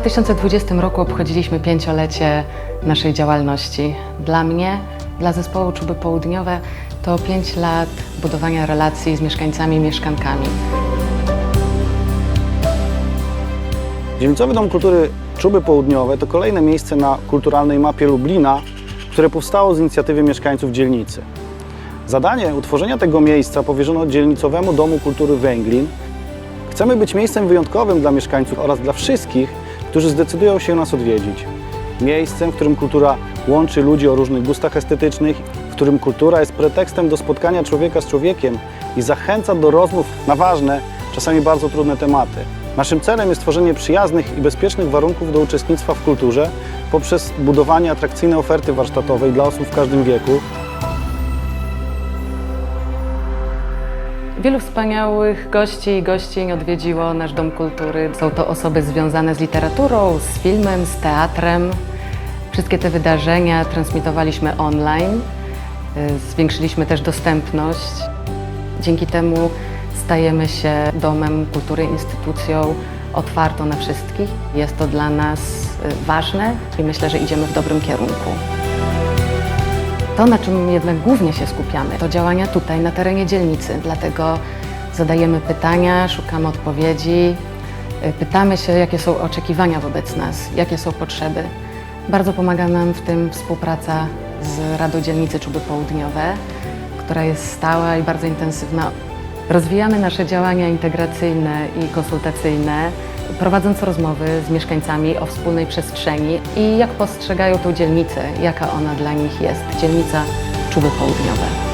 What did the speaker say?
2020 roku obchodziliśmy pięciolecie naszej działalności. Dla mnie, dla zespołu Czuby Południowe to 5 lat budowania relacji z mieszkańcami i mieszkankami. Dzielnicowy Dom Kultury Czuby Południowe to kolejne miejsce na kulturalnej mapie Lublina, które powstało z inicjatywy mieszkańców dzielnicy. Zadanie utworzenia tego miejsca powierzono Dzielnicowemu Domu Kultury Węglin. Chcemy być miejscem wyjątkowym dla mieszkańców oraz dla wszystkich, którzy zdecydują się nas odwiedzić. Miejscem, w którym kultura łączy ludzi o różnych gustach estetycznych, w którym kultura jest pretekstem do spotkania człowieka z człowiekiem i zachęca do rozmów na ważne, czasami bardzo trudne tematy. Naszym celem jest tworzenie przyjaznych i bezpiecznych warunków do uczestnictwa w kulturze poprzez budowanie atrakcyjnej oferty warsztatowej dla osób w każdym wieku, Wielu wspaniałych gości i gościń odwiedziło nasz Dom Kultury. Są to osoby związane z literaturą, z filmem, z teatrem. Wszystkie te wydarzenia transmitowaliśmy online. Y, Zwiększyliśmy też dostępność. Dzięki temu stajemy się domem kultury, instytucją otwartą na wszystkich. Jest to dla nas y, ważne i myślę, że idziemy w dobrym kierunku. To, na czym jednak głównie się skupiamy, to działania tutaj, na terenie dzielnicy. Dlatego zadajemy pytania, szukamy odpowiedzi, y, pytamy się, jakie są oczekiwania wobec nas, jakie są potrzeby. Bardzo pomaga nam w tym współpraca z Radą Dzielnicy Czuby Południowe, która jest stała i bardzo intensywna. Rozwijamy nasze działania integracyjne i konsultacyjne, prowadząc rozmowy z mieszkańcami o wspólnej przestrzeni i jak postrzegają tą dzielnicę, jaka ona dla nich jest. Dzielnica Czuby Południowe.